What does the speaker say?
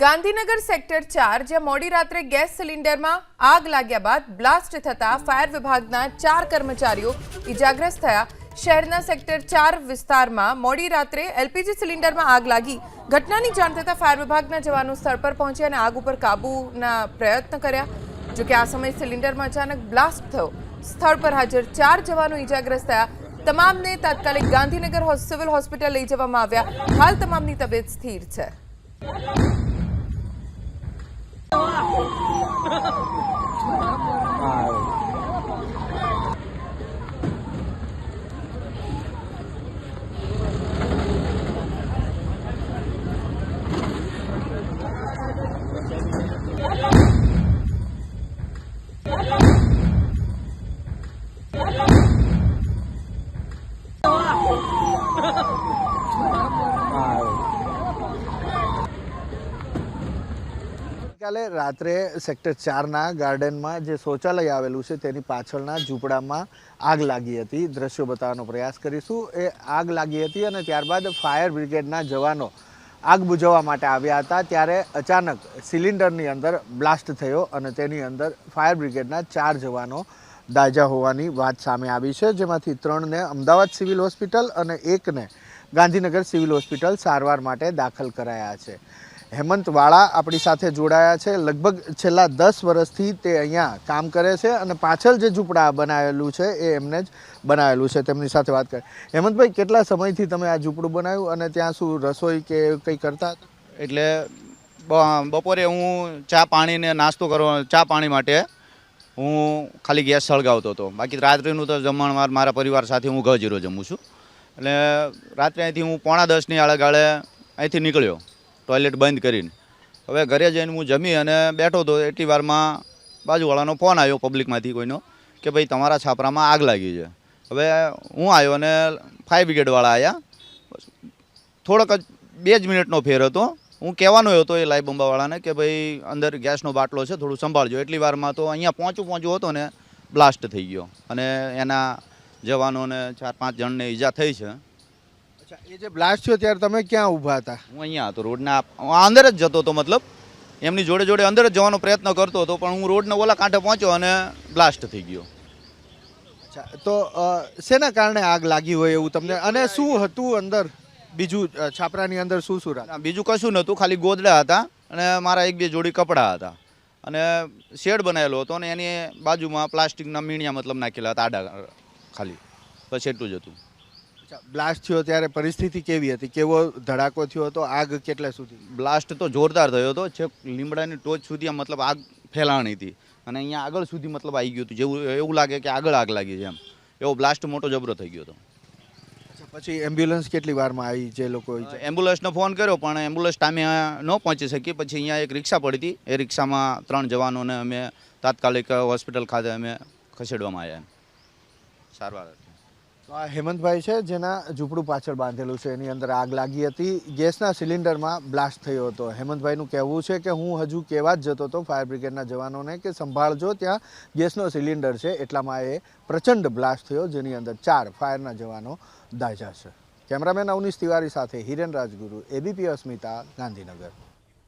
Gandhinagar sector ચાર, જ્યાં મોડી રાત્રે ગેસ સિલિન્ડરમાં આગ લાગ્યા બાદ બ્લાસ્ટ થતા ફાયર વિભાગના ચાર કર્મચારીઓ ઇજાગ્રસ્ત થયા. શહેરના સેક્ટર ચાર વિસ્તારમાં મોડી રાત્રે એલપીજી સિલિન્ડરમાં આગ લાગી. ઘટનાની જાણ થતાં ફાયર વિભાગના જવાનો સ્થળ પર પહોંચ્યા અને આગ ઉપર કાબૂના પ્રયત્ન કર્યા જોકે આ સમયે સિલિન્ડરમાં અચાનક બ્લાસ્ટ થયો. સ્થળ પર હાજર ચાર જવાનો ઇજાગ્રસ્ત થયા. તમામને તાત્કાલિક ગાંધીનગર સિવિલ હોસ્પિટલ લઈ જવામાં આવ્યા. હાલ તમામની તબિયત સ્થિર છે. wow. ગઈકાલે રાત્રે સેક્ટર ચારના ગાર્ડનમાં જે શૌચાલય આવેલું છે તેની પાછળના ઝૂંપડામાં આગ લાગી હતી. દ્રશ્યો બતાવવાનો પ્રયાસ કરીશું. એ આગ લાગી હતી અને ત્યારબાદ ફાયર બ્રિગેડના જવાનો આગ બુઝાવવા માટે આવ્યા હતા. ત્યારે અચાનક સિલિન્ડરની અંદર બ્લાસ્ટ થયો અને તેની અંદર ફાયર બ્રિગેડના ચાર જવાનો દાજા હોવાની વાત સામે આવી છે, જેમાંથી ત્રણને અમદાવાદ સિવિલ હોસ્પિટલ અને એકને ગાંધીનગર સિવિલ હોસ્પિટલ સારવાર માટે દાખલ કરાયા છે. હેમંત વાળા આપણી સાથે જોડાયા છે. લગભગ છેલ્લા દસ વર્ષથી તે અહીંયા કામ કરે છે અને પાછળ જે ઝૂંપડા બનાવેલું છે એ એમને જ બનાવેલું છે. તેમની સાથે વાત કરી. હેમંતભાઈ, કેટલા સમયથી તમે આ ઝૂંપડું બનાવ્યું અને ત્યાં શું રસોઈ કે કંઈ કરતા એટલે બપોરે હું ચા પાણીને નાસ્તો કરવા, ચા પાણી માટે હું ખાલી ગેસ સળગાવતો હતો. બાકી રાત્રિનું તો જમણવાર મારા પરિવાર સાથે હું ગજીરો જમું છું. એટલે રાત્રે અહીંથી હું પોણા દસની આળે ગાળે અહીંથી નીકળ્યો. ટોયલેટ બંધ કરીને. હવે ઘરે જઈને હું જમી અને બેઠો હતો એટલી વારમાં બાજુવાળાનો ફોન આવ્યો પબ્લિકમાંથી કોઈનો કે ભાઈ તમારા છાપરામાં આગ લાગી છે. હવે હું આવ્યો અને ફાયર બ્રિગેડવાળા આવ્યા થોડોક જ, બે જ મિનિટનો ફેર હતો. હું કહેવાનો હતો એ લાઈ બંબાવાળાને કે ભાઈ અંદર ગેસનો બાટલો છે, થોડું સંભાળજો. એટલી વારમાં તો અહીંયા પહોંચું પહોંચ્યું હતો ને બ્લાસ્ટ થઈ ગયો. અને એના જવાનોને ચાર પાંચ જણને ઈજા થઈ છે. અચ્છા એ જે બ્લાસ્ટ થયો ત્યારે તમે ક્યાં ઊભા હતા? હું અહીંયા હતો રોડના અંદર જ જતો હતો મતલબ. એમની જોડે જોડે અંદર જ જવાનો પ્રયત્ન કરતો હતો પણ હું રોડના ઓલા કાંઠે પહોંચ્યો અને બ્લાસ્ટ થઈ ગયો. અચ્છા તો શેના કારણે આગ લાગી હોય એવું તમને? અને શું હતું અંદર? બીજું છાપરાની અંદર શું શું? બીજું કશું નહોતું ખાલી ગોદડા હતા અને મારા એક બે જોડી કપડાં હતા. અને શેડ બનાવેલો હતો અને એની બાજુમાં પ્લાસ્ટિકના મીણિયા મતલબ નાખેલા હતા આડા ખાલી. બસ એટલું જ હતું. બ્લાસ્ટ થયો ત્યારે પરિસ્થિતિ કેવી હતી? કેવો ધડાકો થયો હતો? આગ કેટલા સુધી? બ્લાસ્ટ તો જોરદાર થયો હતો. છેક લીમડાની ટોચ સુધી આમ મતલબ આગ ફેલાણી હતી. અને અહીંયા આગળ સુધી મતલબ આવી ગયું હતું. જેવું એવું લાગે કે આગળ આગ લાગી છે એમ. એવો બ્લાસ્ટ મોટો જબરો થઈ ગયો હતો. પછી એમ્બ્યુલન્સ કેટલી વારમાં આવી જે લોકો એમ્બ્યુલન્સનો ફોન કર્યો પણ એમ્બ્યુલન્સ ટાઈમે ન પહોંચી શકી. પછી અહીંયા એક રિક્ષા પડી હતી. એ રિક્ષામાં ત્રણ જવાનોને અમે તાત્કાલિક હોસ્પિટલ ખાતે અમે ખસેડવામાં આવ્યા સારવાર. હેમંતભાઈ છે, જેના ઝૂંપડું પાછળ બાંધેલું છે. એની અંદર આગ લાગી હતી. ગેસના સિલિન્ડરમાં બ્લાસ્ટ થયો હતો. હેમંતભાઈનું કહેવું છે કે હું હજુ કહેવા જ જતો હતો, ફાયર બ્રિગેડના જવાનોને, કે સંભાળજો, ત્યાં ગેસનો સિલિન્ડર છે. એટલામાં એ પ્રચંડ બ્લાસ્ટ થયો, જેની અંદર ચાર ફાયરના જવાનો દાઝા છે. કેમેરામેન અવનીશ તિવારી સાથે હિરેન રાજગુરુ, એબીપી અસ્મિતા, ગાંધીનગર.